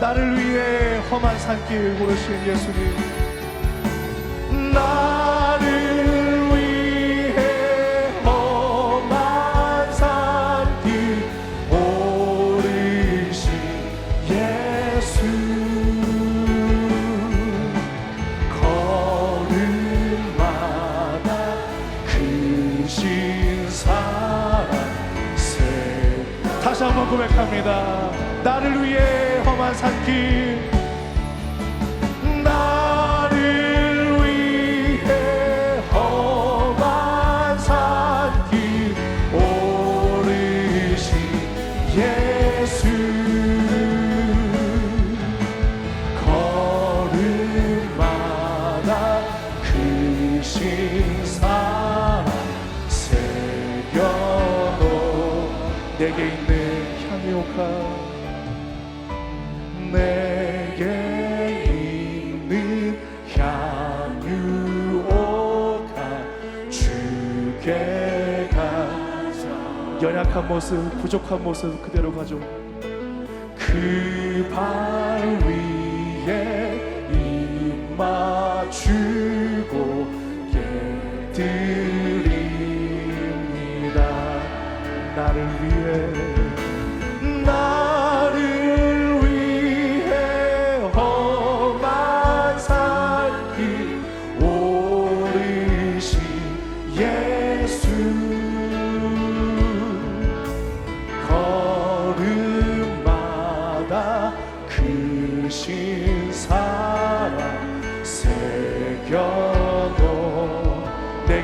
나를 위해 험한 산길 고르신 예수님. 나를 위해 험한 산길 오르신 예수 걸음마다 크신 사랑 새 다시 한번 고백합니다. 나를 위해 산길 연약한 모습 부족한 모습 그대로 가져 그 발 위에 입 맞추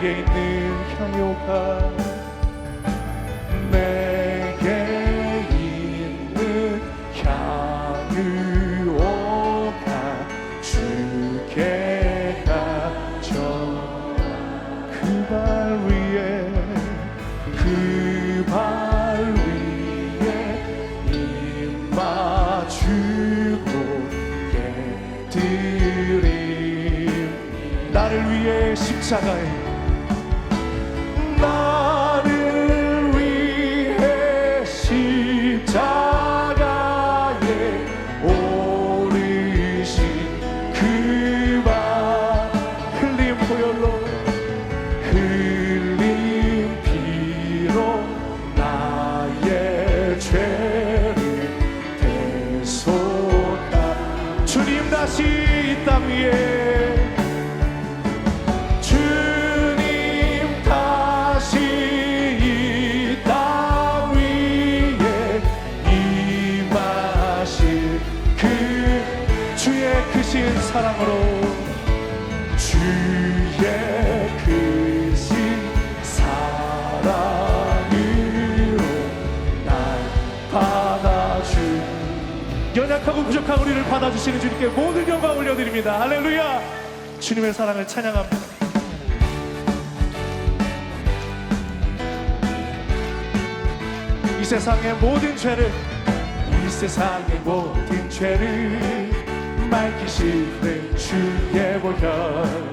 내게 있는 향유가 내게 있는 향유오가 주께 가져. 그발 위에 그 발 위에 입 맞추고 예드림. 나를 위해 십자가에 흘린 피로 나의 죄를 대속하 주님 다시 이 땅 위에. 주님 다시 이 땅 위에 임하실 그 주의 크신 사랑으로 약하고 부족한 우리를 받아주시는 주님께 모든 영광 올려드립니다. 할렐루야! 주님의 사랑을 찬양합니다. 이 세상의 모든 죄를 이 세상의 모든 죄를 맑히시는 주의 보혈.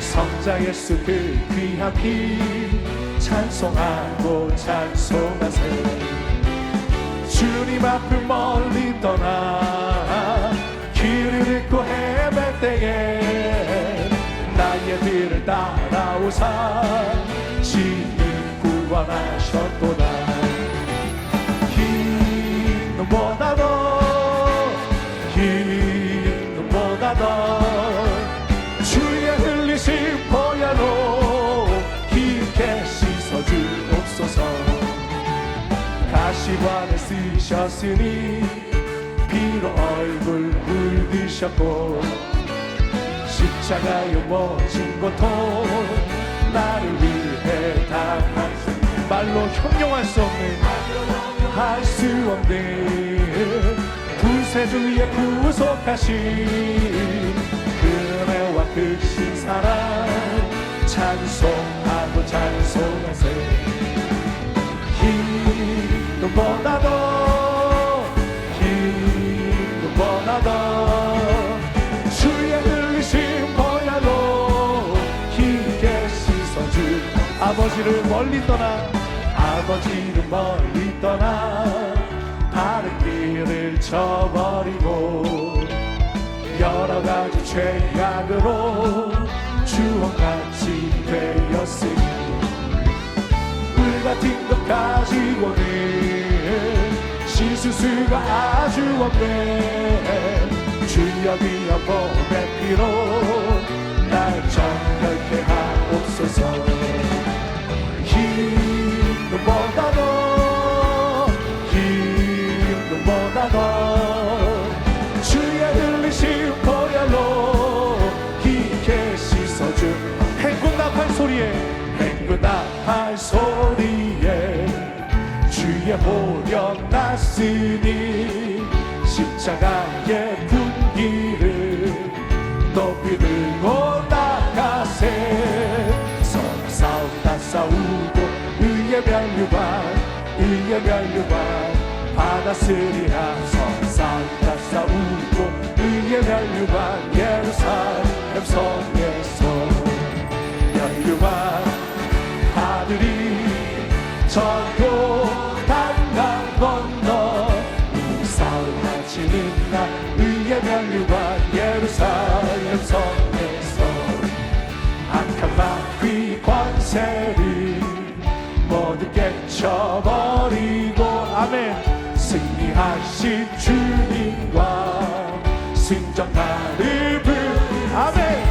성자 예수 그 귀한 피 찬송하고 찬송하세 주님 앞을 멀리 떠나 길을 잃고 헤맬 때에 나의 뒤를 따라오사 진이 구원하셨도다 긴 눈보다 더, 긴 눈보다 더, 주의 흘리신 보혈로 깊게. 가 시관을 쓰셨으니 피로 얼굴 물드셨고 십자가에 모진 고통 나를 위해 당한 말로 형용할 수 없는 할 수 없는 구세주의 구속하신 그네와 크신 사랑 찬송하고 찬송하세 아버지를 멀리 떠나 아버지를 멀리 떠나 바른 길 죄를 저버리고 여러 가지 죄악으로 주원같이 되었으니 물 같은 것 가지고는 씻을 수가 아주 없네 주여 비어 봄의 피로 주의 보혈 났으니 십자가의 분기를 높이 들고 나가세. 서로 싸우다 싸우고 의의 멸류관 의의 멸류관 받았으리라. 서로 싸우다 싸우고 의의 멸류관 예루살렘 성에서 아멘. 승리하신 주님과 승전가를 불 아멘.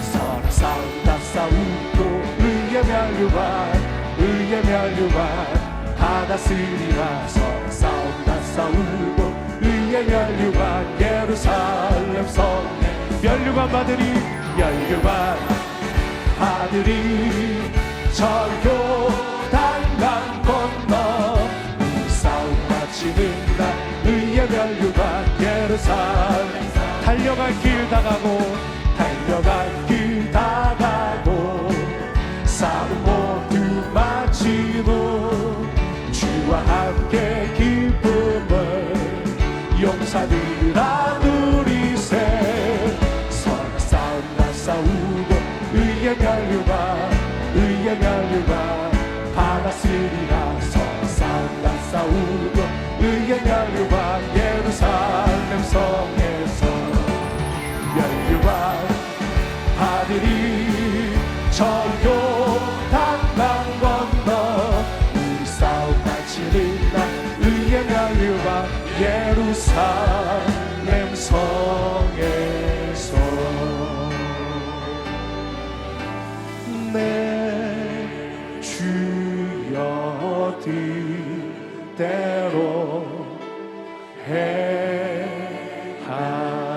서로 싸우다 싸우고 의의 멸류관 의의 멸류관 받았으리라. 서로 싸우다 싸우고 의의 멸류관 예루살렘 성에 멸류관 받으리 멸류관 받으리. 절교 달려갈 길 다가고 달려갈 길 다가고 싸움 모두 마치고 주와 함께 기쁨을 용사들아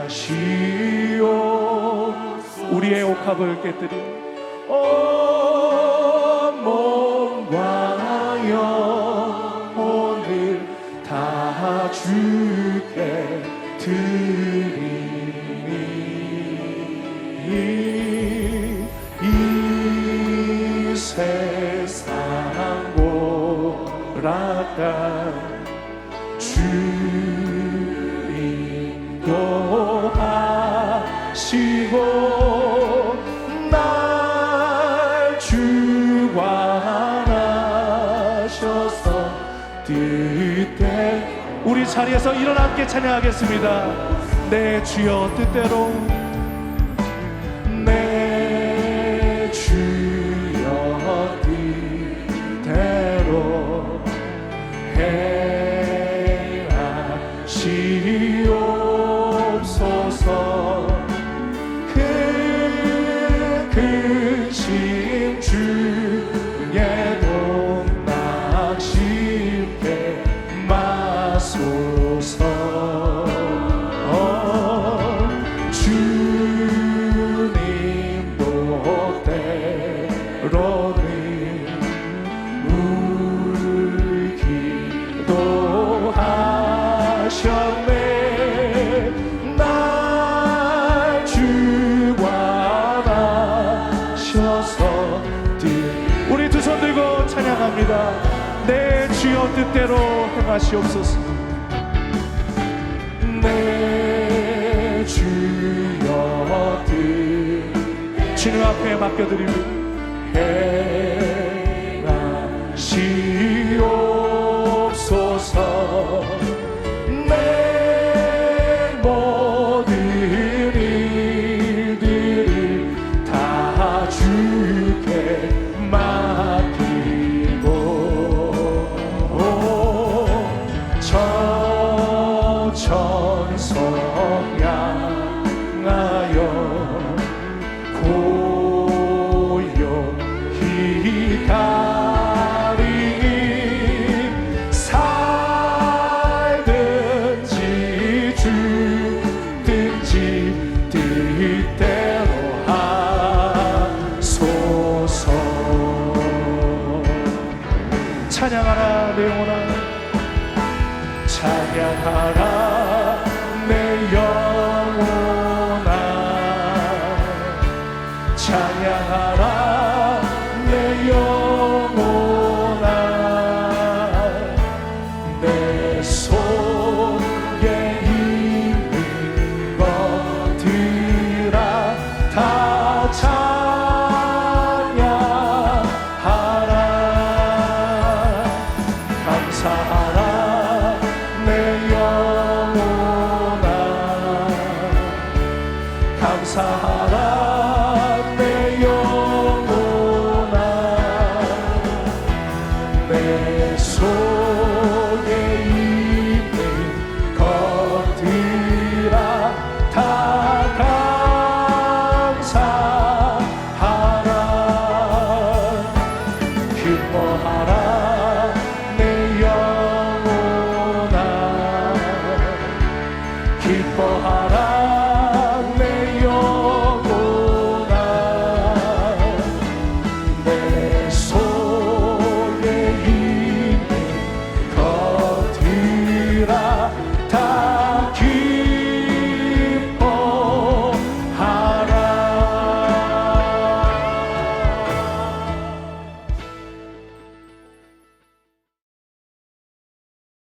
하시오. 우리의 옥합을 깨뜨리 온 몸과 영혼을 다 주께 드리니 이 세상 고락한 주 일어나 함께 찬양하겠습니다. 내 주여 뜻대로 뜻대로 행하시옵소서. 내 주여 뜻 주님 앞에 맡겨드리고 행하시옵소서 영혼아 찬양하라 내 영혼아. 찬양하라 내 영혼아. 내 속에 있는 것들아 다